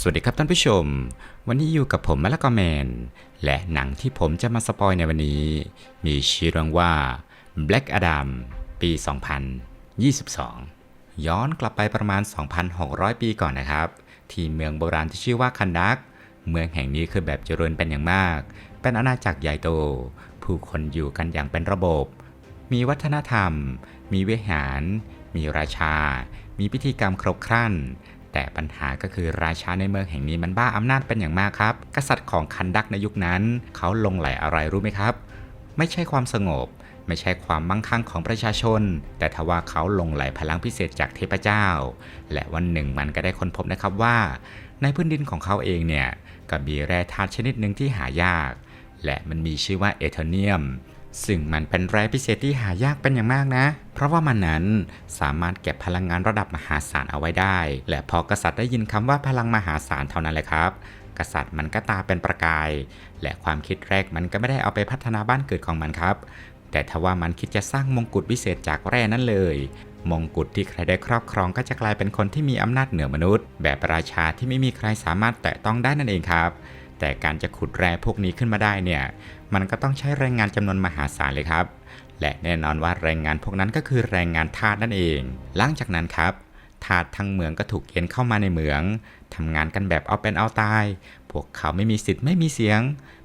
สวัสดีครับท่านผู้ชม วันนี้อยู่กับผมมะละกอแมน และหนังที่ผมจะมาสปอยในวันนี้ มีชื่อเรื่องว่า Black Adam ปี 2022 ย้อนกลับไปประมาณ 2,600 ปีก่อนนะครับ ที่เมืองโบราณที่ชื่อว่าคันดัก เมืองแห่งนี้คือแบบเจริญเป็นอย่างมาก เป็นอาณาจักรใหญ่โต ผู้คนอยู่กันอย่างเป็นระบบ มีวัฒนธรรม มีวิหาร มีราชา มีพิธีกรรมครบครัน แต่ปัญหาก็คือราชาในเมืองแห่งนี้มันบ้าอำนาจเป็นอย่างมากครับ กษัตริย์ของคันดักในยุคนั้น เขาลงไหลอะไรรู้ไหมครับ ไม่ใช่ความสงบ ไม่ใช่ความมั่งคั่งของประชาชน แต่ทว่าเขาลงไหลพลังพิเศษจากเทพเจ้า และวันหนึ่งมันก็ได้ค้นพบนะครับว่า ในพื้นดินของเขาเองเนี่ยก็มีแร่ธาตุชนิดหนึ่งที่หายาก และมันมีชื่อว่าเอเทเนียม ซึ่งมันเป็นแร่พิเศษที่หายากเป็นอย่างมากนะ เพราะว่ามันนั้นสามารถเก็บพลังงานระดับมหาศาลเอาไว้ได้ และพอกษัตริย์ได้ยินคำว่าพลังมหาศาลเท่านั้นแหละครับ กษัตริย์มันก็ตาเป็นประกาย และความคิดแรกมันก็ไม่ได้เอาไปพัฒนาบ้านเกิดของมันครับ แต่ทว่ามันคิดจะสร้างมงกุฎวิเศษจากแร่นั้นเลยมงกุฎที่ใครได้ครอบครองก็จะกลายเป็นคนที่มีอำนาจเหนือมนุษย์ แบบราชาที่ไม่มีใครสามารถแตะต้องได้นั่นเองครับ แต่การจะขุดแร่พวกนี้ขึ้นมาได้เนี่ย มันก็ต้องใช้แรงงานจำนวนมหาศาลเลยครับ และแน่นอนว่าแรงงานพวกนั้นก็คือแรงงานทาสนั่นเอง หลังจากนั้นครับทาสทั้งเมืองก็ถูกเกณฑ์เข้ามาในเมืองทำงานกันแบบเอาเป็นเอาตาย พวกเขาไม่มีสิทธิ์ไม่มีเสียง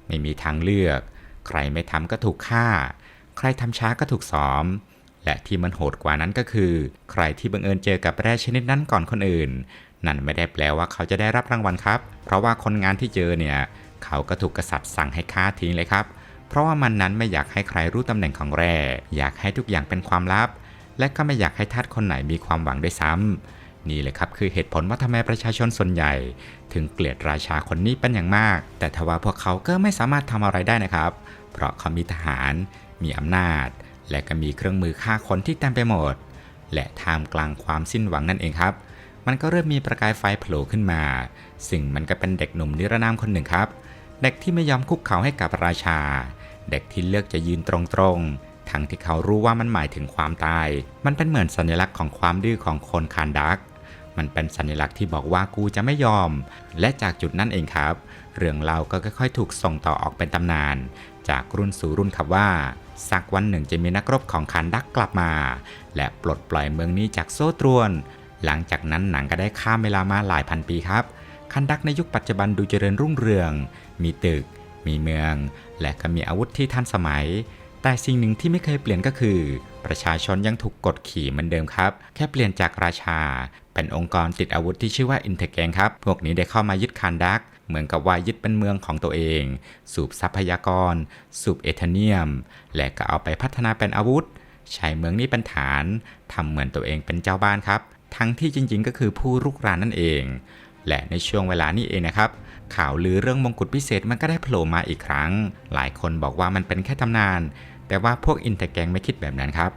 ไม่มีทางเลือก ใครไม่ทำก็ถูกฆ่า ใครทำช้าก็ถูกซ้อม และที่มันโหดกว่านั้นก็คือ ใครที่บังเอิญเจอกับแร่ชนิดนั้นก่อนคนอื่น นั่นไม่ได้แปลว่าเขาจะได้รับรางวัลครับ เพราะว่าคนงานที่เจอเนี่ย เขาก็ถูกกษัตริย์สั่งให้ฆ่าทิ้งเลยครับ เพราะว่ามันนั้นไม่อยากให้ใครรู้ตำแหน่งของแร่ อยากให้ทุกอย่างเป็นความลับ และก็ไม่อยากให้ทาสคนไหนมีความหวังด้วยซ้ำนี่เลยครับคือเหตุผลว่าทำไมประชาชนส่วนใหญ่ ถึงเกลียดราชาคนนี้เป็นอย่างมาก แต่ทว่าพวกเขาก็ไม่สามารถทำอะไรได้นะครับ เพราะเขามีทหาร มีอำนาจ และก็มีเครื่องมือฆ่าคนที่เต็มไปหมด และท่ามกลางความสิ้นหวังนั่นเองครับมันก็เริ่มมีประกายไฟโผล่ขึ้นมา ซึ่งมันก็เป็นเด็กหนุ่มนิรนามคนหนึ่งครับ เด็กที่ไม่ยอมคุกเข่าให้กับราชา เด็กที่เลือกจะยืนตรงๆ ทั้งที่เขารู้ว่ามันหมายถึงความตาย มันเป็นเหมือนสัญลักษณ์ของความดื้อของคนคานดัก มันเป็นสัญลักษณ์ที่บอกว่ากูจะไม่ยอม และจากจุดนั้นเองครับ เรื่องเราก็ค่อยๆ ถูกส่งต่อออกเป็นตำนาน จากรุ่นสู่รุ่นครับว่า สักวันหนึ่งจะมีนักรบของคานดักกลับมา และปลดปล่อยเมืองนี้จากโซ่ตรวน หลังจากนั้นหนังก็ได้ข้ามเวลามาหลายพันปีครับ คันดักในยุคปัจจุบันดูเจริญรุ่งเรือง มีตึก มีเมือง และก็มีอาวุธที่ทันสมัย แต่สิ่งหนึ่งที่ไม่เคยเปลี่ยนก็คือ ประชาชนยังถูกกดขี่เหมือนเดิมครับ แค่เปลี่ยนจากราชา เป็นองค์กรติดอาวุธที่ชื่อว่าอินเทแกงครับ พวกนี้ได้เข้ามายึดคันดัก เหมือนกับว่ายึดเป็นเมืองของตัวเอง สูบทรัพยากร สูบเอเทเนียม และก็เอาไปพัฒนาเป็นอาวุธ ใช้เมืองนี้เป็นฐานทำเหมือนตัวเองเป็นเจ้าบ้านครับ ทั้งที่จริงๆ ก็คือผู้รุกรานนั่นเอง และในช่วงเวลานี้เองนะครับ ข่าวลือเรื่องมงกุฎพิเศษมันก็ได้โผล่มาอีกครั้ง หลายคนบอกว่ามันเป็นแค่ตำนาน แต่ว่าพวกอินเตอร์แกงไม่คิดแบบนั้นครับ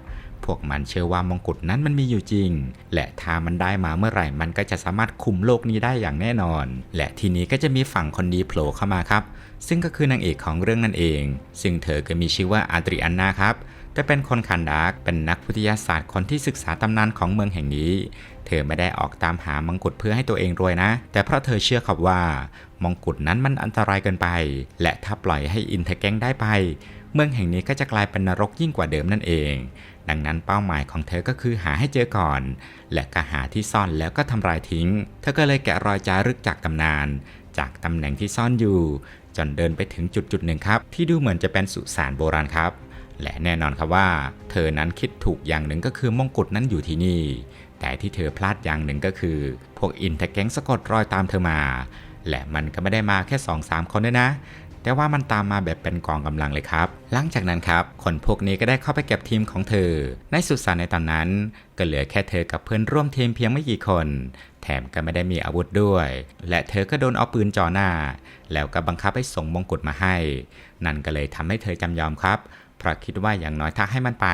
พวกมันเชื่อว่ามงกุฎนั้นมันมีอยู่จริง และถ้ามันได้มาเมื่อไหร่ มันก็จะสามารถคุมโลกนี้ได้อย่างแน่นอน และทีนี้ก็จะมีฝั่งคนดีโผล่เข้ามาครับ ซึ่งก็คือนางเอกของเรื่องนั่นเอง ซึ่งเธอก็มีชื่อว่าอาดริอันนาครับแต่เป็นคนคันดาร์กเป็นนักวิทยาศาสตร์คนที่ศึกษาตำนานของเมืองแห่งนี้ เธอไม่ได้ออกตามหามงกุฎเพื่อให้ตัวเองรวยนะ แต่เพราะเธอเชื่อครับว่ามงกุฎนั้นมันอันตรายเกินไป และถ้าปล่อยให้อินเทแกงได้ไป เมืองแห่งนี้ก็จะกลายเป็นนรกยิ่งกว่าเดิมนั่นเอง ดังนั้นเป้าหมายของเธอก็คือหาให้เจอก่อน และก็หาที่ซ่อนแล้วก็ทำลายทิ้ง เธอก็เลยแกะรอยจารึกจากตำนาน จากตำแหน่งที่ซ่อนอยู่ จนเดินไปถึงจุดจุดหนึ่งครับ ที่ดูเหมือนจะเป็นสุสานโบราณครับ และแน่นอนครับว่า เธอนั้นคิดถูกอย่างหนึ่งก็คือมงกุฎนั้นอยู่ที่นี่ แต่ที่เธอพลาดอย่างหนึ่งก็คือ พวกอินเทแก๊งสะกดรอยตามเธอมา และมันก็ไม่ได้มาแค่ 2-3 คนด้วยนะ แต่ว่ามันตามมาแบบเป็นกองกำลังเลยครับ หลังจากนั้นครับ คนพวกนี้ก็ได้เข้าไปเก็บทีมของเธอ ในสุสานในตอนนั้น ก็เหลือแค่เธอกับเพื่อนร่วมทีมเพียงไม่กี่คน แถมก็ไม่ได้มีอาวุธด้วย และเธอก็โดนเอาปืนจ่อหน้า แล้วก็บังคับให้ส่งมงกุฎมาให้ นั่นก็เลยทำให้เธอจำยอมครับเพราะคิดว่าอย่างน้อยถ้าให้มันไป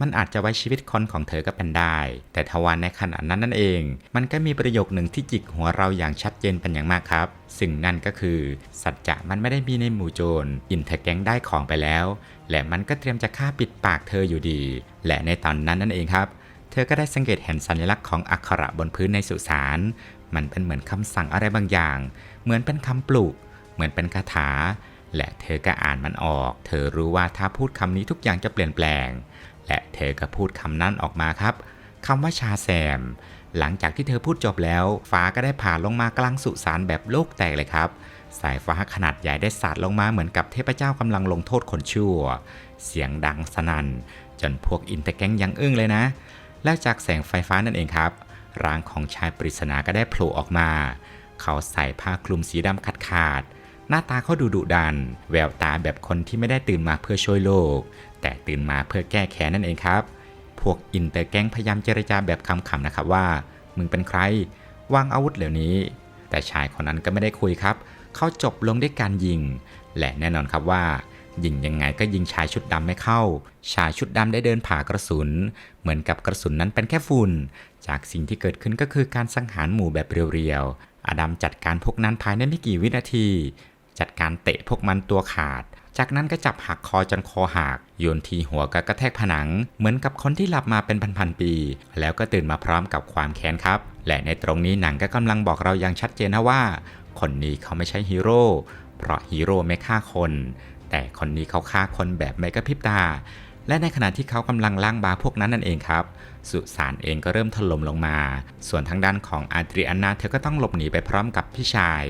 มันอาจจะไว้ชีวิตคนของเธอก็เป็นได้ แต่ทว่าในขณะนั้นนั่นเอง มันก็มีประโยคหนึ่งที่จิกหัวเราอย่างชัดเจนเป็นอย่างมากครับ ซึ่งนั่นก็คือ สัจจะมันไม่ได้มีในหมู่โจรอินเทอร์แก๊งได้ของไปแล้ว และมันก็เตรียมจะฆ่าปิดปากเธออยู่ดี และในตอนนั้นนั่นเองครับ เธอก็ได้สังเกตเห็นสัญลักษณ์ของอักขระบนพื้นในสุสานมันเป็นเหมือนคำสั่งอะไรบางอย่าง เหมือนเป็นคำปลุก เหมือนเป็นคาถา และเธอก็อ่านมันออก เธอรู้ว่าถ้าพูดคำนี้ทุกอย่างจะเปลี่ยนแปลง และเธอก็พูดคำนั้นออกมาครับคำว่าชาแซม หลังจากที่เธอพูดจบแล้ว ฟ้าก็ได้ผ่าลงมากลางสุสานแบบโลกแตกเลยครับ สายฟ้าขนาดใหญ่ได้สาดลงมาเหมือนกับเทพเจ้ากำลังลงโทษคนชั่ว เสียงดังสนั่น จนพวกอินเตอร์แกงยังอึ้งเลยนะ และจากแสงไฟฟ้านั่นเองครับ ร่างของชายปริศนาก็ได้โผล่ออกมา เขาใส่ผ้าคลุมสีดำขาดขาดหน้าตาเขาดูดุดัน แววตาแบบคนที่ไม่ได้ตื่นมาเพื่อช่วยโลก แต่ตื่นมาเพื่อแก้แค้นนั่นเองครับ พวกอินเตอร์แก๊งพยายามเจรจาแบบคำๆนะครับว่า มึงเป็นใคร วางอาวุธเหล่านี้ แต่ชายคนนั้นก็ไม่ได้คุยครับ เขาจบลงด้วยการยิง และแน่นอนครับว่า ยิงยังไงก็ยิงชายชุดดำไม่เข้า ชายชุดดำได้เดินผ่ากระสุน เหมือนกับกระสุนนั้นเป็นแค่ฝุ่น จากสิ่งที่เกิดขึ้นก็คือการสังหารหมู่แบบเรียวๆ อดัมจัดการพวกนั้นภายในไม่กี่วินาที จัดการเตะพวกมันตัวขาด จากนั้นก็จับหักคอจนคอหักโยนทีหัวก็กระแทกผนัง เหมือนกับคนที่หลับมาเป็นพันๆปี แล้วก็ตื่นมาพร้อมกับความแค้นครับ และในตรงนี้หนังก็กำลังบอกเราอย่างชัดเจนนะว่า คนนี้เขาไม่ใช่ฮีโร่เพราะฮีโร่ไม่ฆ่าคน แต่คนนี้เขาฆ่าคนแบบไม่กระพริบตาและในขณะที่เขากำลังล้างบาพวกนั้นนั่นเองครับ สุสานเองก็เริ่มถล่มลงมา ส่วนทางด้านของอาดริอานาเธอก็ต้องหลบหนีไปพร้อมกับพี่ชาย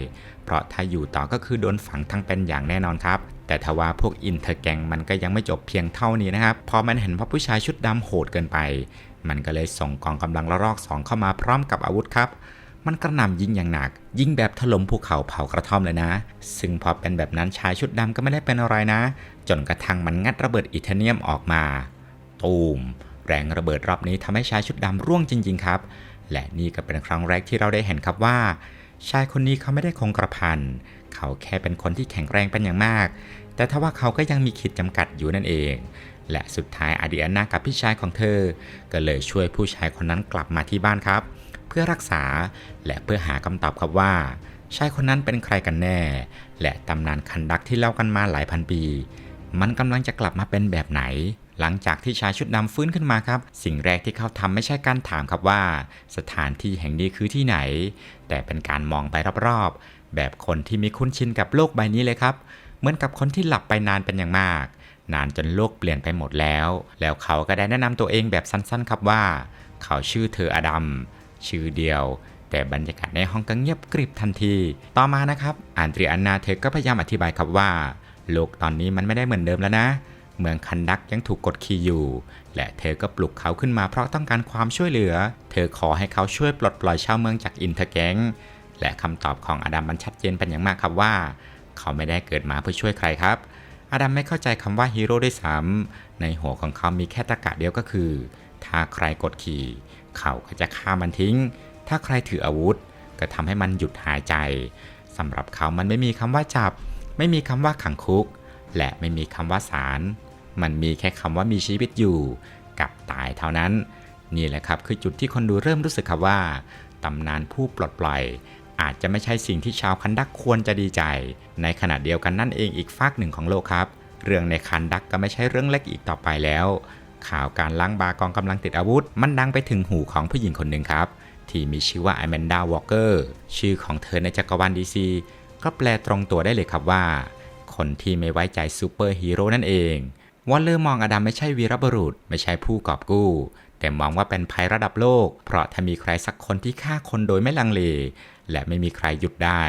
เพราะถ้าอยู่ต่อก็คือโดนฝังทั้งเป็นอย่างแน่นอนครับ แต่ทว่าพวกอินเทอร์แกงมันก็ยังไม่จบเพียงเท่านี้นะครับ พอมันเห็นว่าผู้ชายชุดดำโหดเกินไป มันก็เลยส่งกองกำลังละลอกสองเข้ามาพร้อมกับอาวุธครับ มันกระหน่ำยิงอย่างหนัก ยิงแบบถล่มภูเขาเผากระท่อมเลยนะ ซึ่งพอเป็นแบบนั้นชายชุดดำก็ไม่ได้เป็นอะไรนะ จนกระทั่งมันงัดระเบิดอิเทเนียมออกมา ตูม แรงระเบิดรอบนี้ทำให้ชายชุดดำร่วงจริง ๆ ครับ และนี่ก็เป็นครั้งแรกที่เราได้เห็นครับว่า ชายคนนี้เขาไม่ได้คงกระพัน เขาแค่เป็นคนที่แข็งแรงเป็นอย่างมาก แต่ทว่าเขาก็ยังมีขีดจำกัดอยู่นั่นเอง และสุดท้ายอาดิอานากับพี่ชายของเธอ ก็เลยช่วยผู้ชายคนนั้นกลับมาที่บ้านครับ เพื่อรักษาและเพื่อหาคำตอบครับว่าชายคนนั้นเป็นใครกันแน่ และตำนานคันดักที่เล่ากันมาหลายพันปี มันกำลังจะกลับมาเป็นแบบไหน หลังจากที่ชายชุดดำฟื้นขึ้นมาครับ สิ่งแรกที่เขาทำไม่ใช่การถามครับว่า สถานที่แห่งนี้คือที่ไหน แต่เป็นการมองไปรอบๆ แบบคนที่มีคุ้นชินกับโลกใบนี้เลยครับ เหมือนกับคนที่หลับไปนานเป็นอย่างมาก นานจนโลกเปลี่ยนไปหมดแล้ว แล้วเขาก็ได้แนะนำตัวเองแบบสั้นๆ ครับว่า เขาชื่อเธออดัมชื่อเดียว แต่บรรยากาศในห้องก็เงียบกริบทันที ต่อมานะครับอันเดรียนาเธอก็พยายามอธิบายครับว่า โลกตอนนี้มันไม่ได้เหมือนเดิมแล้วนะเมืองคันดักยังถูกกดขี่อยู่ และเธอก็ปลุกเขาขึ้นมาเพราะต้องการความช่วยเหลือ เธอขอให้เขาช่วยปลดปล่อยชาวเมืองจากอินเทอร์แกง และคำตอบของอดัมมันชัดเจนเป็นอย่างมากครับว่า เขาไม่ได้เกิดมาเพื่อช่วยใครครับ อดัมไม่เข้าใจคำว่าฮีโร่ด้วยซ้ำในหัวของเขามีแค่ตะกะเดียวก็คือ ถ้าใครกดขี่ เขาก็จะฆ่ามันทิ้ง ถ้าใครถืออาวุธ ก็ทำให้มันหยุดหายใจสำหรับเขามันไม่มีคำว่าจับ ไม่มีคำว่าขังคุก และไม่มีคำว่าสารมันมีแค่คำว่ามีชีวิตอยู่กับตายเท่านั้น นี่แหละครับคือจุดที่คนดูเริ่มรู้สึกครับว่าตำนานผู้ปลดปล่อย อาจจะไม่ใช่สิ่งที่ชาวคันดักควรจะดีใจ ในขณะเดียวกันนั่นเองอีกฝากหนึ่งของโลกครับ เรื่องในคันดักก็ไม่ใช่เรื่องเล็กอีกต่อไปแล้ว ข่าวการล้างบากองกำลังติดอาวุธ มันดังไปถึงหูของผู้หญิงคนหนึ่งครับ ที่มีชื่อว่าไอแมนดาวอลเกอร์ชื่อของเธอในจักรวาลดีซีก็แปลตรงตัวได้เลยครับว่า คนที่ไม่ไว้ใจซูเปอร์ฮีโร่นั่นเองวอลเลอร์มองอดัมไม่ใช่วีรบุรุษ ไม่ใช่ผู้กอบกู้ แต่มองว่าเป็นภัยระดับโลก เพราะถ้ามีใครสักคนที่ฆ่าคนโดยไม่ลังเล และไม่มีใครหยุดได้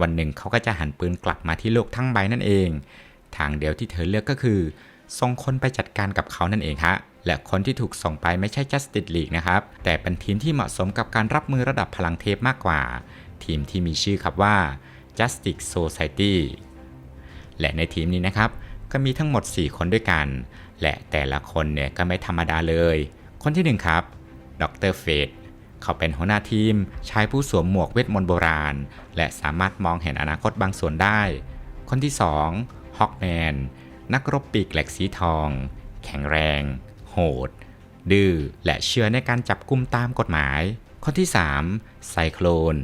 วันหนึ่งเขาก็จะหันปืนกลับมาที่โลกทั้งใบนั่นเอง ทางเดียวที่เธอเลือกก็คือ ส่งคนไปจัดการกับเขานั่นเองฮะและคนที่ถูกส่งไปไม่ใช่ Justice League นะครับ แต่เป็นทีมที่เหมาะสมกับการรับมือระดับพลังเทพมากกว่า ทีมที่มีชื่อครับว่า Justice Society และในทีมนี้นะครับ ก็มีทั้งหมด 4 คนด้วยกัน และแต่ละคนเนี่ยก็ไม่ธรรมดาเลย คนที่ 1 ครับ ดรเฟด เขาเป็นหัวหน้าทีมชายผู้สวมหมวกเวทมนต์โบราณ และสามารถมองเห็นอนาคตบางส่วนได้ คนที่2ฮอกแมนนักรบปีกเหลกสีทอง แข็งแรง โหด ดื้อและเชื่อในการจับกุมตามกฎหมายคนที่ 3 ไซโคลน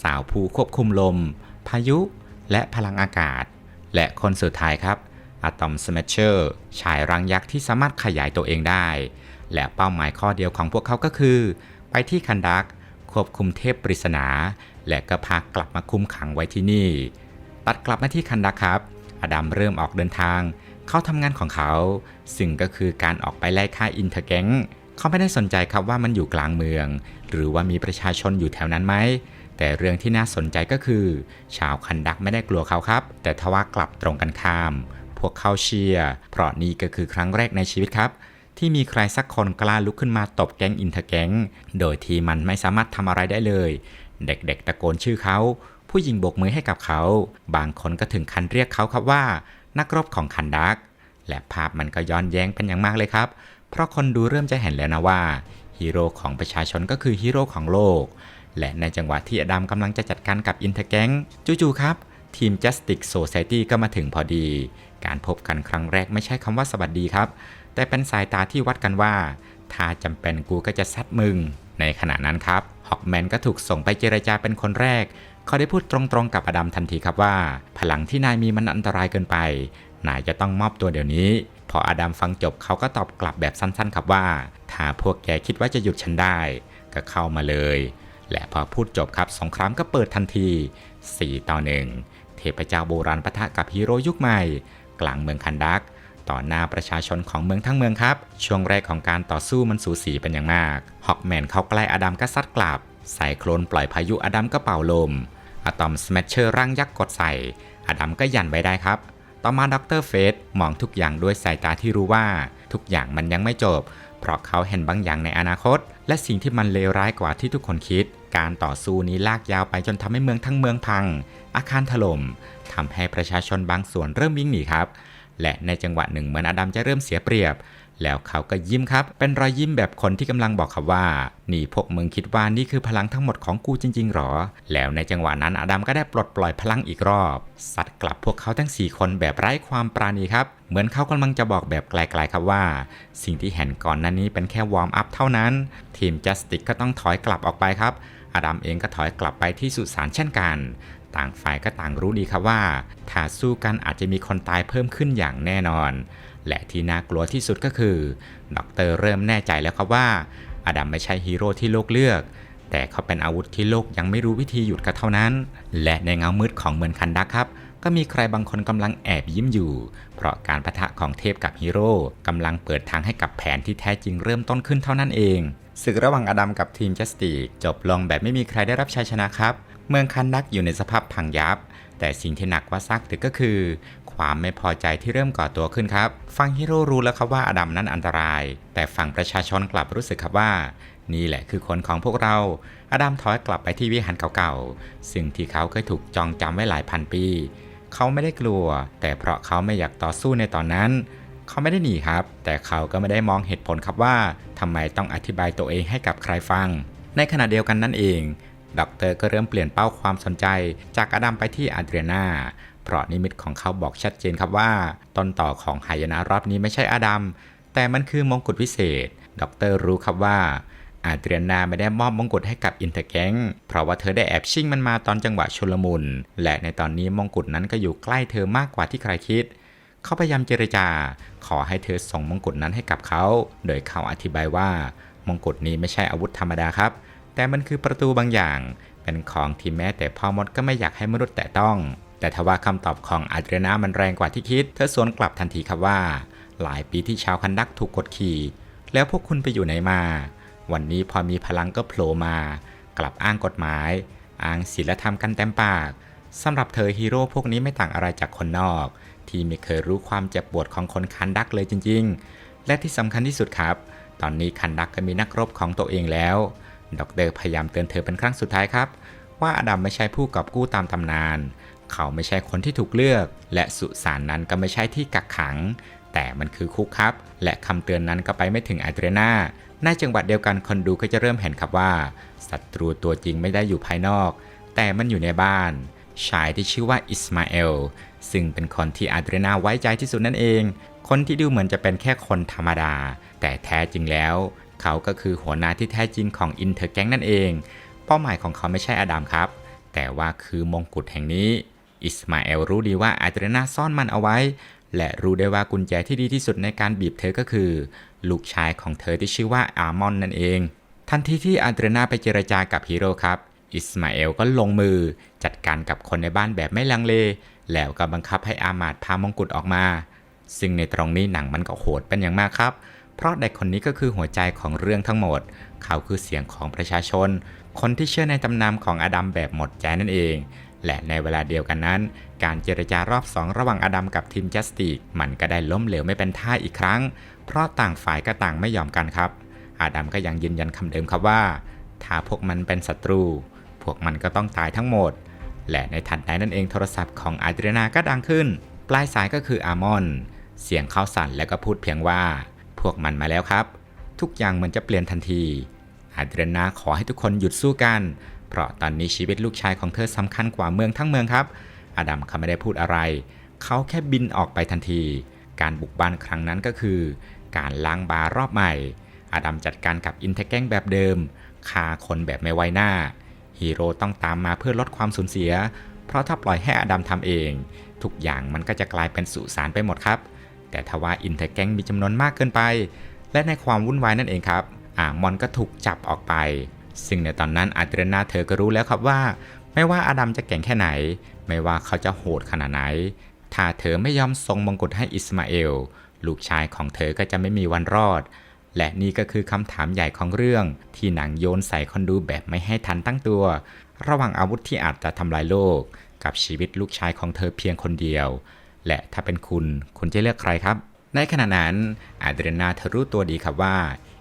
สาวผู้ควบคุมลม พายุ และพลังอากาศ และคนสุดท้ายครับอะตอมส m มชเชอร์ชายรังยักษ์ที่สามารถขยายตัวเองได้ และเป้าหมายข้อเดียวของพวกเขาก็คือ ไปที่คันดักควบคุมเทพปริศนา และก็พากลับมาคุมขังไว้ที่นี่ ตัดกลับมาที่คันดักครับ อดัมเริ่มออกเดินทาง เขาทำงานของเขา ซึ่งก็คือการออกไปไล่ฆ่าอินเทอร์แก๊งเขาไม่ได้สนใจครับว่ามันอยู่กลางเมือง หรือว่ามีประชาชนอยู่แถวนั้นไหมแต่เรื่องที่น่าสนใจก็คือ ชาวคันดักไม่ได้กลัวเขาครับ แต่ทว่ากลับตรงกันข้าม พวกเขาเชียร์เพราะนี่ก็คือครั้งแรกในชีวิตครับ ที่มีใครสักคนกล้าลุกขึ้นมาตบแก๊งอินเทอร์แก๊ง โดยที่มันไม่สามารถทำอะไรได้เลย เด็กๆตะโกนชื่อเขา ผู้หญิงโบกมือให้กับเขา บางคนก็ถึงคันเรียกเขาครับว่า นักรบของคันดัก และภาพมันก็ย้อนแย้งเป็นอย่างมากเลยครับ เพราะคนดูเริ่มจะเห็นแล้วนะว่าฮีโร่ของประชาชนก็คือฮีโร่ของโลก และในจังหวะที่อดัมกำลังจะจัดการกับอินเทอร์แก๊งจู่ๆครับทีม Justice Society ก็มาถึงพอดี การพบกันครั้งแรกไม่ใช่คำว่าสวัสดีครับ แต่เป็นสายตาที่วัดกันว่า ถ้าจำเป็นกูก็จะซัดมึง ในขณะนั้นครับ ฮอกแมนก็ถูกส่งไปเจรจาเป็นคนแรก เขาได้พูดตรงๆกับอดัมทันทีครับว่า พลังที่นายมีมันอันตรายเกินไป นายจะต้องมอบตัวเดี๋ยวนี้ พออดัมฟังจบเขาก็ตอบกลับแบบสั้นๆ ครับว่า ถ้าพวกแกคิดว่าจะหยุดฉันได้ ก็เข้ามาเลย และพอพูดจบครับสงครามก็เปิดทันที 4 ต่อ1เทพเจ้าโบราณปะทะกับฮีโร่ยุคใหม่ กลางเมืองคันดัก ต่อหน้าประชาชนของเมืองทั้งเมืองครับ ช่วงแรกของการต่อสู้มันสูสีเป็นอย่างมากฮอกแมนเข้าใกล้อดัมก็ซัดกลับไซโคลนปล่อยพายุอดัมก็เป่าลมอะตอมสแมชเชอร์ร่างยักษ์กดใส่ อดัมก็ยันไว้ได้ครับ ต่อมาดรเฟสมองทุกอย่างด้วยสายตาที่รู้ว่า ทุกอย่างมันยังไม่จบ เพราะเขาเห็นบางอย่างในอนาคต และสิ่งที่มันเลวร้ายกว่าที่ทุกคนคิด การต่อสู้นี้ลากยาวไปจนทำให้เมืองทั้งเมืองพัง อาคารถล่มทำให้ประชาชนบางส่วนเริ่มวิ่งหนีครับ และในจังหวะหนึ่งเหมือนอดัมจะเริ่มเสียเปรียบ แล้วเขาก็ยิ้มครับ เป็นรอยยิ้มแบบคนที่กำลังบอกครับว่า นี่พวกมึงคิดว่านี่คือพลังทั้งหมดของกูจริงๆหรอ แล้วในจังหวะนั้นอดัมก็ได้ปลดปล่อยพลังอีกรอบสัตว์กลับพวกเขาทั้ง 4 คนแบบไร้ความปราณีครับ เหมือนเขากำลังจะบอกแบบไกลๆครับว่า สิ่งที่เห็นก่อนนั้นนี้เป็นแค่วอร์มอัพเท่านั้น ทีมจัสติกก็ต้องถอยกลับออกไปครับอดัมเองก็ถอยกลับไปที่สุสานเช่นกัน ต่างฝ่ายก็ต่างรู้ดีครับว่า ถ้าสู้กันอาจจะมีคนตายเพิ่มขึ้นอย่างแน่นอน และที่น่ากลัวที่สุดก็คือด็อกเตอร์เริ่มแน่ใจแล้วครับว่า อดัมไม่ใช่ฮีโร่ที่โลกเลือก แต่เขาเป็นอาวุธที่โลกยังไม่รู้วิธีหยุดก็เท่านั้น และในเงามืดของเมืองคันดักครับก็มีใครบางคนกำลังแอบยิ้มอยู่ เพราะการประทะของเทพกับฮีโร่กำลังเปิดทางให้กับแผนที่แท้จริงเริ่มต้นขึ้นเท่านั้นเองศึกระหว่างอดัมกับทีมจัสติกจบลงแบบไม่มีใครได้รับชัยชนะครับ เมืองคันดักอยู่ในสภาพพังยับ แต่สิ่งที่หนักกว่าซากตึกก็คือ ความไม่พอใจที่เริ่มก่อตัวขึ้นครับฝั่งฮีโร่รู้แล้วครับว่าอดัมนั้นอันตราย แต่ฝั่งประชาชนกลับรู้สึกครับว่า นี่แหละคือคนของพวกเรา อดัมถอยกลับไปที่วิหารเก่าๆ ซึ่งที่เขาเคยถูกจองจำไว้หลายพันปี เขาไม่ได้กลัว แต่เพราะเขาไม่อยากต่อสู้ในตอนนั้นเขาไม่ได้หนีครับ แต่เขาก็ไม่ได้มองเหตุผลครับว่าทำไมต้องอธิบายตัวเองให้กับใครฟัง ในขณะเดียวกันนั่นเอง ด็อกเตอร์ก็เริ่มเปลี่ยนเป้าความสนใจ จากอดัมไปที่อาเดรียนาเพราะนิมิตของเขาบอกชัดเจนครับว่า ต้นต่อของหายนะรอบนี้ไม่ใช่อดัม แต่มันคือมงกุฎวิเศษ ด็อกเตอร์รู้ครับว่าอาเดรียนาไม่ได้มอบมงกุฎให้กับอินเตอร์แก๊งเพราะว่าเธอได้แอบชิ่งมันมาตอนจังหวะชุลมุน และในตอนนี้มงกุฎนั้นก็อยู่ใกล้เธอมากกว่าที่ใครคิด เขาพยายามเจรจา ขอให้เธอส่งมงกุฎนั้นให้กับเขา โดยเขาอธิบายว่ามงกุฎนี้ไม่ใช่อาวุธธรรมดาครับ แต่มันคือประตูบางอย่าง เป็นของที่แม้แต่พ่อมดก็ไม่อยากให้มนุษย์แตะต้อง แต่ทว่าคำตอบของอาเดรนามันแรงกว่าที่คิด เธอสวนกลับทันทีครับว่า หลายปีที่ชาวคันดักถูกกดขี่ แล้วพวกคุณไปอยู่ไหนมา วันนี้พอมีพลังก็โผล่มา กลับอ้างกฎหมาย อ้างศีลธรรมกันเต็มปากสำหรับเธอฮีโร่พวกนี้ไม่ต่างอะไรจากคนนอก ที่ไม่เคยรู้ความเจ็บปวดของคนคันดักเลยจริง ๆ และที่สำคัญที่สุดครับ ตอนนี้คันดักก็มีนักรบของตัวเองแล้ว ดอกเตอร์พยายามเตือนเธอเป็นครั้งสุดท้ายครับ ว่าอดัมไม่ใช่ผู้กอบกู้ตามตำนาน เขาไม่ใช่คนที่ถูกเลือก และสุสานนั้นก็ไม่ใช่ที่กักขัง แต่มันคือคุกครับ และคำเตือนนั้นก็ไปไม่ถึงอเดรนาในจังหวัดเดียวกันคนดูก็จะเริ่มเห็นครับว่าศัตรูตัวจริงไม่ได้อยู่ภายนอก แต่มันอยู่ในบ้าน ชายที่ชื่อว่าอิสมาเอลซึ่งเป็นคนที่อาเดรนาไว้ใจที่สุดนั่นเอง คนที่ดูเหมือนจะเป็นแค่คนธรรมดา แต่แท้จริงแล้ว เขาก็คือหัวหน้าที่แท้จริงของอินเทอร์แก๊งนั่นเอง เป้าหมายของเขาไม่ใช่อดัมครับ แต่ว่าคือมงกุฎแห่งนี้ อิสมาเอลรู้ดีว่าอาเดรนาซ่อนมันเอาไว้ และรู้ได้ว่ากุญแจที่ดีที่สุดในการบีบเธอก็คือ ลูกชายของเธอที่ชื่อว่าอาร์มอนนั่นเอง ทันทีที่อาเดรนาไปเจรจากับฮีโร่ครับ อิสมาเอลก็ลงมือจัดการกับคนในบ้านแบบไม่ลังเล แล้วก็บังคับให้อามาดพามงกุฎออกมา ซึ่งในตรงนี้หนังมันก็โหดเป็นอย่างมากครับ เพราะเด็กคนนี้ก็คือหัวใจของเรื่องทั้งหมด เขาคือเสียงของประชาชน คนที่เชื่อในตำนานของอดัมแบบหมดใจนั่นเอง และในเวลาเดียวกันนั้น การเจรจารอบสองระหว่างอดัมกับทีมจัสติกมันก็ได้ล้มเหลวไม่เป็นท่าอีกครั้ง เพราะต่างฝ่ายก็ต่างไม่ยอมกันครับ อาดัมก็ยังยืนยันคำเดิมครับว่า ถ้าพวกมันเป็นศัตรู พวกมันก็ต้องตายทั้งหมด และในทันใดนั่นเองโทรศัพท์ของอาเดรีนาก็ดังขึ้น ปลายสายก็คืออามอน เสียงเขาสั่นแล้วก็พูดเพียงว่า พวกมันมาแล้วครับ ทุกอย่างเหมือนจะเปลี่ยนทันที อาเดรนาขอให้ทุกคนหยุดสู้กัน เพราะตอนนี้ชีวิตลูกชายของเธอสำคัญกว่าเมืองทั้งเมืองครับ อดัมเขาไม่ได้พูดอะไร เขาแค่บินออกไปทันที การบุกบ้านครั้งนั้นก็คือ การล้างบาร์รอบใหม่ อดัมจัดการกับอินเทแกงแบบเดิมฆ่าคนแบบไม่ไว้หน้า ฮีโร่ต้องตามมาเพื่อลดความสูญเสีย เพราะถ้าปล่อยให้อดัมทำเอง ทุกอย่างมันก็จะกลายเป็นสุสานไปหมดครับ แต่ทว่าอินเทอร์แกงมีจำนวนมากเกินไป และในความวุ่นวายนั่นเองครับอามอนก็ถูกจับออกไป ซึ่งในตอนนั้นอาเดรนาเธอก็รู้แล้วครับว่า ไม่ว่าอดัมจะเก่งแค่ไหน ไม่ว่าเขาจะโหดขนาดไหน ถ้าเธอไม่ยอมส่งมงกุฎให้อิสมาเอล ลูกชายของเธอก็จะไม่มีวันรอด และนี่ก็คือคำถามใหญ่ของเรื่อง ที่หนังโยนใส่คนดูแบบไม่ให้ทันตั้งตัว ระหว่างอาวุธที่อาจจะทำลายโลก กับชีวิตลูกชายของเธอเพียงคนเดียว และถ้าเป็นคุณคุณจะเลือกใครครับ ในขณะนั้นอาเดรนาเธอรู้ตัวดีครับว่า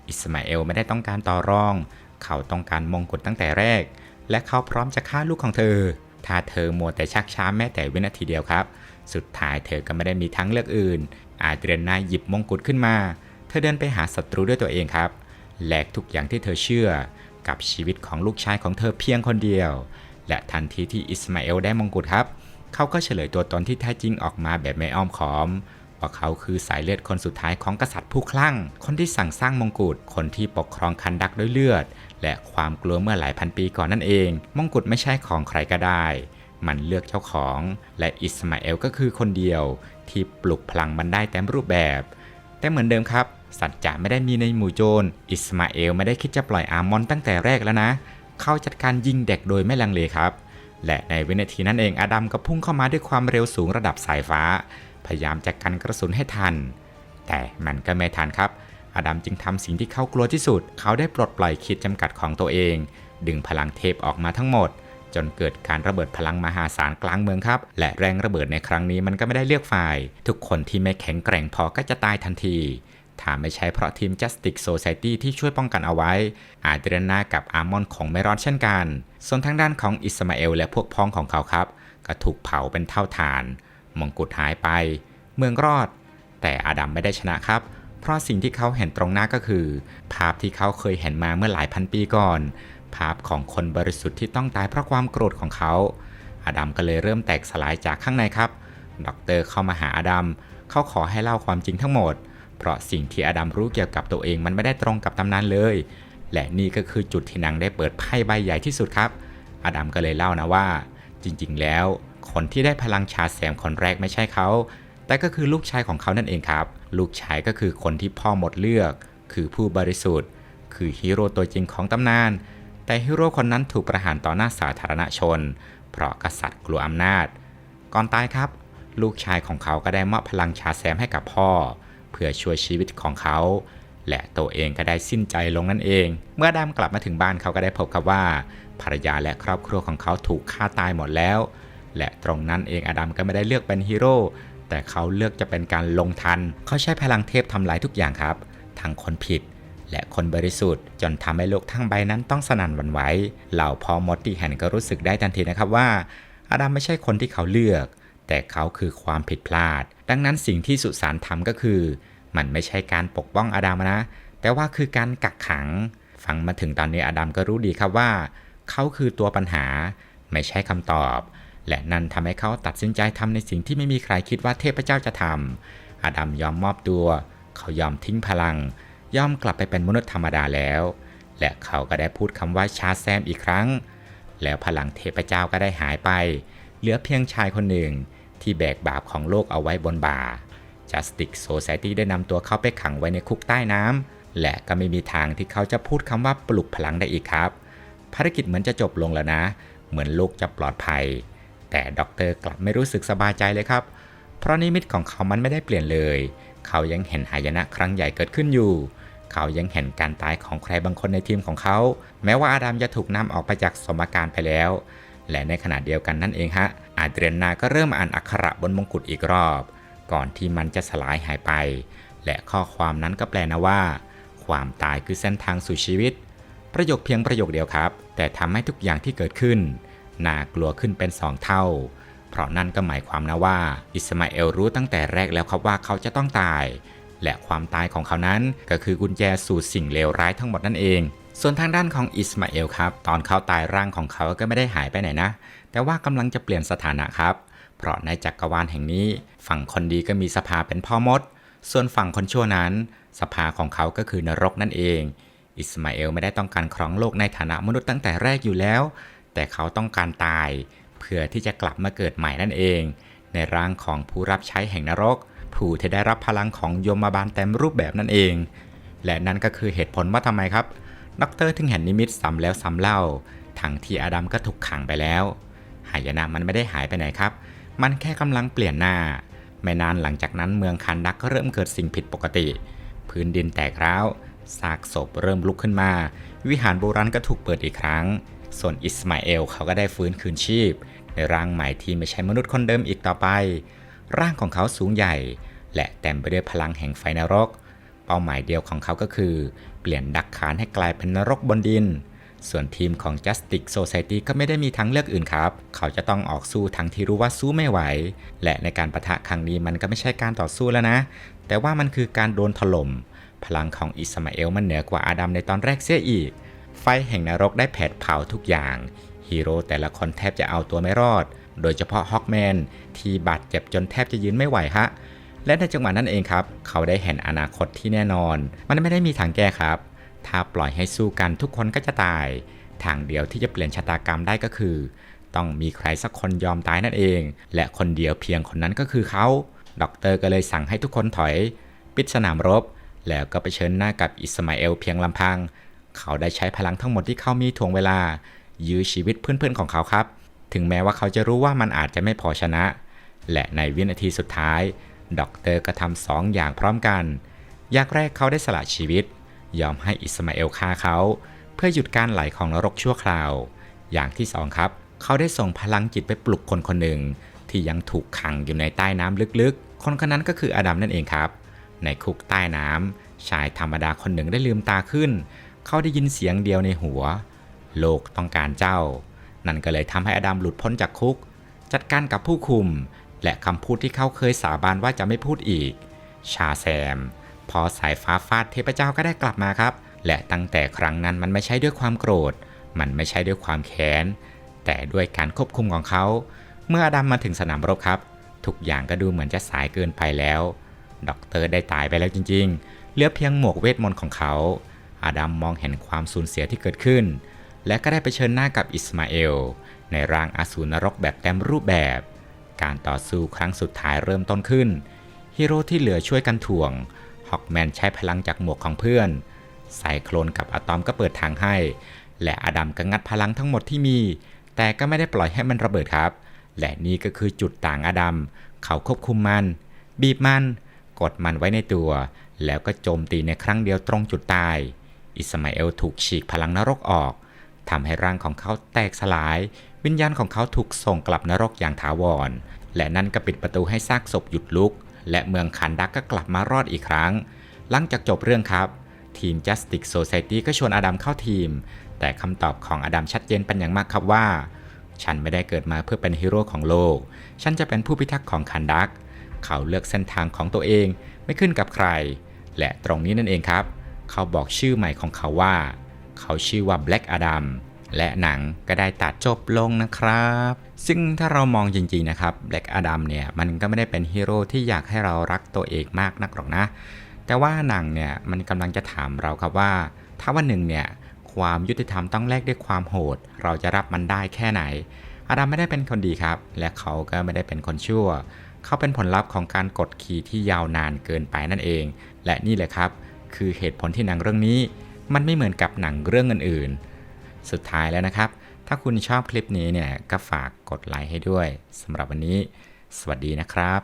อิสมาเอลไม่ได้ต้องการต่อรอง เขาต้องการมงกุฎตั้งแต่แรก และเขาพร้อมจะฆ่าลูกของเธอ ถ้าเธอมัวแต่ชักช้าแม้แต่วินาทีเดียวครับ สุดท้ายเธอก็ไม่ได้มีทางเลือกอื่น อาเดรนาหยิบมงกุฎขึ้นมา เธอเดินไปหาศัตรูด้วยตัวเองครับแลกทุกอย่างที่เธอเชื่อ กับชีวิตของลูกชายของเธอเพียงคนเดียว และทันทีที่อิสมาเอลได้มงกุฎครับ เขาก็เฉลยตัวตนที่แท้จริงออกมาแบบไม่อ้อมค้อมว่าเขาคือสายเลือดคนสุดท้ายของกษัตริย์ผู้คลั่ง คนที่สั่งสร้างมงกุฎ คนที่ปกครองคันดักด้วยเลือด และความกลัวเมื่อหลายพันปีก่อนนั่นเอง มงกุฎไม่ใช่ของใครก็ได้ มันเลือกเจ้าของ และอิสมาเอลก็คือคนเดียว ที่ปลุกพลังมันได้เต็มรูปแบบ แต่เหมือนเดิมครับ สัจจะไม่ได้มีในหมู่โจร อิสมาเอลไม่ได้คิดจะปล่อยอามอนตั้งแต่แรกแล้วนะ เขาจัดการยิงเด็กโดยไม่ลังเลครับ และในวินาทีนั้นเองอดัมก็พุ่งเข้ามาด้วยความเร็วสูงระดับสายฟ้า พยายามจะกันกระสุนให้ทัน แต่มันก็ไม่ทันครับอดัมจึงทำสิ่งที่เขากลัวที่สุด เขาได้ปลดปล่อยขีดจำกัดของตัวเอง ดึงพลังเทพออกมาทั้งหมด จนเกิดการระเบิดพลังมหาศาลกลางเมืองครับ และแรงระเบิดในครั้งนี้มันก็ไม่ได้เลือกฝ่าย ทุกคนที่ไม่แข็งแกร่งพอก็จะตายทันที ถ้าไม่ใช่เพราะทีม Justice Society ที่ช่วยป้องกันเอาไว้ อาจเดรนหน้ากับอาร์มอนของไม่รอดเช่นกัน ส่วนทางด้านของอิสมาเอลและพวกพ้องของเขาครับ ก็ถูกเผาเป็นเท่าฐาน มงกุฎหายไป เมืองรอด แต่อาดัมไม่ได้ชนะครับ เพราะสิ่งที่เขาเห็นตรงหน้าก็คือ ภาพที่เขาเคยเห็นมาเมื่อหลายพันปีก่อน ภาพของคนบริสุทธิ์ที่ต้องตายเพราะความโกรธของเขาอาดัมก็เลยเริ่มแตกสลายจากข้างในครับ ด็อกเตอร์เข้ามาหาอาดัมเขาขอให้เล่าความจริงทั้งหมด เพราะสิ่งที่อดัมรู้เกี่ยวกับตัวเองมันไม่ได้ตรงกับตำนานเลย และนี่ก็คือจุดที่นังได้เปิดไพ่ใบใหญ่ที่สุดครับ อดัมก็เลยเล่านะว่า จริงๆ แล้ว คนที่ได้พลังชาแซมคนแรกไม่ใช่เขา แต่ก็คือลูกชายของเขานั่นเองครับ ลูกชายก็คือคนที่พ่อหมดเลือก คือผู้บริสุทธิ์ คือฮีโร่ตัวจริงของตำนาน แต่ฮีโร่คนนั้นถูกประหารต่อหน้าสาธารณชน เพราะกษัตริย์กลัวอำนาจ ก่อนตายครับ ลูกชายของเขาก็ได้มอบพลังชาแซมให้กับพ่อ เพื่อช่วยชีวิตของเขา และตัวเองก็ได้สิ้นใจลงนั่นเอง เมื่อดามกลับมาถึงบ้านเขาก็ได้พบกับว่า ภรรยาและครอบครัวของเขาถูกฆ่าตายหมดแล้ว และตรงนั้นเองอดัมก็ไม่ได้เลือกเป็นฮีโร่แต่เขาเลือกจะเป็นการลงทัน เขาใช้พลังเทพทำลายทุกอย่างครับ ทั้งคนผิดและคนบริสุทธิ์ จนทำให้โลกทั้งใบนั้นต้องสนั่นหวั่นไหว เหล่าพ่อมดที่เห็นก็รู้สึกได้ทันทีนะครับว่า อาดัมไม่ใช่คนที่เขาเลือก แต่เขาคือความผิดพลาด ดังนั้นสิ่งที่สุสานทำก็คือ มันไม่ใช่การปกป้องอาดัมนะ แต่ว่าคือการกักขัง ฟังมาถึงตอนนี้อาดัมก็รู้ดีครับว่า เขาคือตัวปัญหา ไม่ใช่คำตอบ และนั่นทำให้เขาตัดสินใจทำในสิ่งที่ไม่มีใครคิดว่าเทพเจ้าจะทำอาดัมยอมมอบตัว เขายอมทิ้งพลัง ยอมกลับไปเป็นมนุษย์ธรรมดาแล้ว และเขาก็ได้พูดคำว่าชาแซมอีกครั้ง แล้วพลังเทพเจ้าก็ได้หายไป เหลือเพียงชายคนหนึ่ง ที่แบกบาปของโลกเอาไว้บนบ่า Justice Society ได้นำตัวเขาไปขังไว้ในคุกใต้น้ำและก็ไม่มีทางที่เขาจะพูดคำว่าปลุกพลังได้อีกครับ ภารกิจเหมือนจะจบลงแล้วนะ เหมือนลูกจะปลอดภัย แต่ด็อกเตอร์กลับไม่รู้สึกสบายใจเลยครับ เพราะนิมิตของเขามันไม่ได้เปลี่ยนเลย เขายังเห็นหายนะครั้งใหญ่เกิดขึ้นอยู่เขายังเห็นการตายของใครบางคนในทีมของเขา แม้ว่าอาดัมจะถูกนำออกไปจากสมการไปแล้ว และในขณะเดียวกันนั่นเองฮะ อาเดรียนาก็เริ่มอ่านอักขระบนมงกุฎอีกรอบ ก่อนที่มันจะสลายหายไป และข้อความนั้นก็แปลนะว่า ความตายคือเส้นทางสู่ชีวิต ประโยคเพียงประโยคเดียวครับ แต่ทำให้ทุกอย่างที่เกิดขึ้น น่ากลัวขึ้นเป็นสองเท่า เพราะนั่นก็หมายความนะว่า อิสมาเอลรู้ตั้งแต่แรกแล้วครับว่าเขาจะต้องตาย และความตายของเขานั้นก็คือกุญแจสู่สิ่งเลวร้ายทั้งหมดนั่นเอง ส่วนทางด้านของอิสมาเอลครับตอนเขาตายร่างของเขาก็ไม่ได้หายไปไหนนะ แต่ว่ากำลังจะเปลี่ยนสถานะครับ เพราะในจักรวาลแห่งนี้ ฝั่งคนดีก็มีสภาเป็นพ่อมด ส่วนฝั่งคนชั่วนั้น สภาของเขาก็คือนรกนั่นเอง อิสมาเอลไม่ได้ต้องการครองโลกในฐานะมนุษย์ตั้งแต่แรกอยู่แล้ว แต่เขาต้องการตาย เพื่อที่จะกลับมาเกิดใหม่นั่นเอง ในร่างของผู้รับใช้แห่งนรก ผู้ที่ได้รับพลังของยมบาลเต็มรูปแบบนั่นเอง และนั่นก็คือเหตุผลว่าทำไมครับ ดรถึงเห็นนิมิตซ้ำแล้วซ้ำเล่า ทั้งที่อาดัมก็ถูกขังไปแล้ว หายนะมันไม่ได้หายไปไหนครับ มันแค่กำลังเปลี่ยนหน้า ไม่นานหลังจากนั้นเมืองคันดักก็เริ่มเกิดสิ่งผิดปกติ พื้นดินแตกร้าวซากศพเริ่มลุกขึ้นมา วิหารโบราณก็ถูกเปิดอีกครั้ง ส่วนอิสมาเอลเขาก็ได้ฟื้นคืนชีพ ในร่างใหม่ที่ไม่ใช่มนุษย์คนเดิมอีกต่อไป ร่างของเขาสูงใหญ่ และเต็มไปด้วยพลังแห่งไฟนรก เป้าหมายเดียวของเขาก็คือ เปลี่ยนดักขานให้กลายเป็นนรกบนดิน ส่วนทีมของ Justice Society ก็ไม่ได้มีทางเลือกอื่นครับ เขาจะต้องออกสู้ทั้งที่รู้ว่าสู้ไม่ไหว และในการประทะครั้งนี้มันก็ไม่ใช่การต่อสู้แล้วนะ แต่ว่ามันคือการโดนถล่ม พลังของอิสมาเอลมันเหนือกว่าอาดัมในตอนแรกเสียอีก ไฟแห่งนรกได้แผดเผาทุกอย่างฮีโร่แต่ละคนแทบจะเอาตัวไม่รอด โดยเฉพาะฮอกแมนที่บาดเจ็บจนแทบจะยืนไม่ไหวฮะ และในจังหวะนั้นเองครับ เขาได้เห็นอนาคตที่แน่นอน มันไม่ได้มีทางแก้ครับ ถ้าปล่อยให้สู้กันทุกคนก็จะตาย ทางเดียวที่จะเปลี่ยนชะตากรรมได้ก็คือ ต้องมีใครสักคนยอมตายนั่นเอง และคนเดียวเพียงคนนั้นก็คือเขาด็อกเตอร์ก็เลยสั่งให้ทุกคนถอย ปิดสนามรบ แล้วก็ไปเชิญหน้ากับอิสมาเอลเพียงลำพัง เขาได้ใช้พลังทั้งหมดที่เขามีถ่วงเวลา ยื้อชีวิตเพื่อนๆของเขาครับ ถึงแม้ว่าเขาจะรู้ว่ามันอาจจะไม่พอชนะ และในวินาทีสุดท้าย ด็อกเตอร์ก็ทำสองอย่างพร้อมกันอย่างแรกเขาได้สละชีวิต ยอมให้อิสมาเอลฆ่าเขา เพื่อหยุดการไหลของนรกชั่วคราว อย่างที่สองครับ เขาได้ส่งพลังจิตไปปลุกคนคนหนึ่ง ที่ยังถูกขังอยู่ในใต้น้ำลึกๆ คนคนนั้นก็คืออดัมนั่นเองครับ ในคุกใต้น้ำชายธรรมดาคนหนึ่งได้ลืมตาขึ้น เขาได้ยินเสียงเดียวในหัว โลกต้องการเจ้า นั่นก็เลยทำให้อดัมหลุดพ้นจากคุก จัดการกับผู้คุม และคำพูดที่เขาเคยสาบานว่าจะไม่พูดอีก ชาแซม พอสายฟ้าฟาดเทพเจ้าก็ได้กลับมาครับ และตั้งแต่ครั้งนั้นมันไม่ใช่ด้วยความโกรธ มันไม่ใช่ด้วยความแค้น แต่ด้วยการควบคุมของเขา เมื่ออดัมมาถึงสนามรบครับ ทุกอย่างก็ดูเหมือนจะสายเกินไปแล้ว ด็อกเตอร์ได้ตายไปแล้วจริง ๆ เหลือเพียงหมวกเวทมนต์ของเขา อาดัมมองเห็นความสูญเสียที่เกิดขึ้น และก็ได้ไปเชิญหน้ากับอิสมาเอลในร่างอสูรนรกแบบเต็มรูปแบบ การต่อสู้ครั้งสุดท้ายเริ่มต้นขึ้น ฮีโร่ที่เหลือช่วยกันถ่วง ฮอกแมนใช้พลังจากหมวกของเพื่อน ไซโคลนกับอะตอมก็เปิดทางให้ และอดัมก็งัดพลังทั้งหมดที่มี แต่ก็ไม่ได้ปล่อยให้มันระเบิดครับ และนี่ก็คือจุดต่างอดัม เขาควบคุมมัน บีบมัน กดมันไว้ในตัว แล้วก็โจมตีในครั้งเดียวตรงจุดตาย อิสมาเอลถูกฉีกพลังนรกออกทำให้ร่างของเขาแตกสลาย วิญญาณของเขาถูกส่งกลับนรกอย่างถาวร และนั่นก็ปิดประตูให้ซากศพหยุดลุก และเมืองคันดักก็กลับมารอดอีกครั้ง หลังจากจบเรื่องครับ ทีม Justice Society ก็ชวนอดัมเข้าทีม แต่คำตอบของอดัมชัดเจนเป็นอย่างมากครับว่า ฉันไม่ได้เกิดมาเพื่อเป็นฮีโร่ของโลก ฉันจะเป็นผู้พิทักษ์ของคันดัก เขาเลือกเส้นทางของตัวเองไม่ขึ้นกับใคร และตรงนี้นั่นเองครับ เขาบอกชื่อใหม่ของเขาว่า เขาชื่อว่า Black Adam และหนังก็ได้ตัดจบลงนะครับ ซึ่งถ้าเรามองจริงๆนะครับ Black Adam เนี่ยมันก็ไม่ได้เป็นฮีโร่ที่อยากให้เรารักตัวเองมากนักหรอกนะ แต่ว่าหนังเนี่ยมันกำลังจะถามเราครับว่า ถ้าวันหนึ่งเนี่ยความยุติธรรมต้องแลกด้วยความโหด เราจะรับมันได้แค่ไหน อดัมไม่ได้เป็นคนดีครับ และเขาก็ไม่ได้เป็นคนชั่ว เขาเป็นผลลัพธ์ของการกดขี่ที่ยาวนานเกินไปนั่นเอง และนี่แหละครับ คือเหตุผลที่หนังเรื่องนี้ มันไม่เหมือนกับหนังเรื่องอื่นๆ สุดท้ายแล้วนะครับ ถ้าคุณชอบคลิปนี้เนี่ยก็ฝากกดไลค์ให้ด้วยสำหรับวันนี้ สวัสดีนะครับ